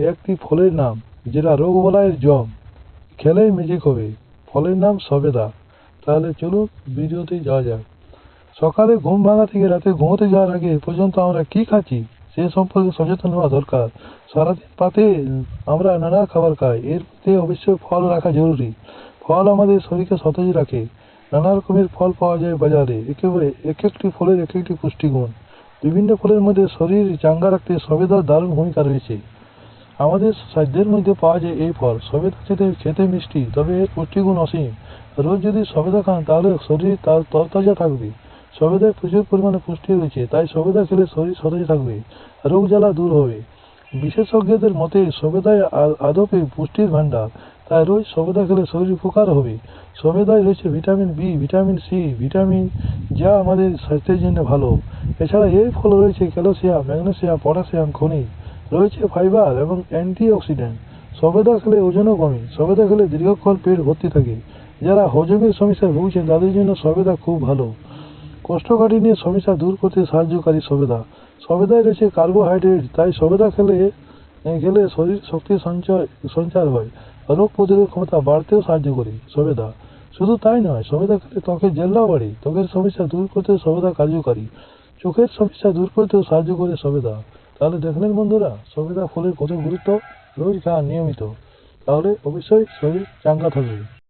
একটি ফলের নাম, যেটা রোগবালাইয়ের জম। খেলেই ম্যাজিক হবে। ফলের নাম সবেদা। তাহলে চলুন ভিডিওতে যাওয়া যাক। সকালে ঘুম ভাঙা থেকে রাতে ঘুমোতে যাওয়ার আগে পর্যন্ত আমরা কি খাচ্ছি, সে সম্পর্কে সচেতন হওয়া দরকার। সারাদিন পাতে আমরা নানা খাবার খাই। এর মধ্যে অবশ্যই ফল রাখা জরুরি। ফল আমাদের শরীরকে সতেজ রাখে। নানা রকমের ফল পাওয়া যায় বাজারে। একেবারে এক একটি ফলের এক একটি পুষ্টিগুণ। বিভিন্ন ফলের মধ্যে শরীর চাঙ্গা রাখতে সবেদার দারুণ ভূমিকা রয়েছে। আমাদের সাধ্যের মধ্যে পাওয়া যায় এই ফল। সবেদা খেতে খেতে মিষ্টি, তবে এর পুষ্টিগুণ অসীম। রোজ যদি সবেদা খান, তাহলে শরীর তার তরতাজা থাকবে। সবেদায় প্রচুর পরিমাণে পুষ্টি রয়েছে, তাই সবেদা খেলে শরীর সতেজ থাকবে, রোগ জ্বালা দূর হবে। বিশেষজ্ঞদের মতে, সবেদায় আদপে পুষ্টির ভাণ্ডার, তাই রোজ সবেদা খেলে শরীর উপকার হবে। সবেদায় রয়েছে vitamin B, vitamin C, vitamin যা আমাদের স্বাস্থ্যের জন্য ভালো। এছাড়া এই ফল রয়েছে ক্যালসিয়াম, ম্যাগনেসিয়াম পটাশিয়াম খনিজ। রয়েছে ফাইবার এবং অ্যান্টিঅক্সিডেন্ট। সবেদা খেলে ওজনও কমে, সবেদা খেলে দীর্ঘক্ষণ পেট ভর্তি থাকে। যারা হজমের সমস্যায় ভুগছেন, তাদের জন্য সবেদা খুব ভালো। কোষ্ঠকাঠিন্য সমস্যা দূর করতে সাহায্যকারী সবেদা। সবেদায় রয়েছে কার্বোহাইড্রেট, তাই সবেদা খেলে খেলে শরীর শক্তি সঞ্চয়, সঞ্চার হয়। রোগ প্রতিরোধ ক্ষমতা বাড়তেও সাহায্য করে সবেদা। শুধু তাই নয়, সবেদা খেলে ত্বকের জেল্লাও বাড়ে। ত্বকের সমস্যা দূর করতে সবেদা কার্যকারী। চোখের সমস্যা দূর করতেও সাহায্য করে সবেদা। তাহলে দেখলেন বন্ধুরা সবেদা ফুলের কত গুরুত্ব? রোজ খাওয়া নিয়মিত। তাহলে অবশ্যই শরীর চাঙ্গা থাকবে।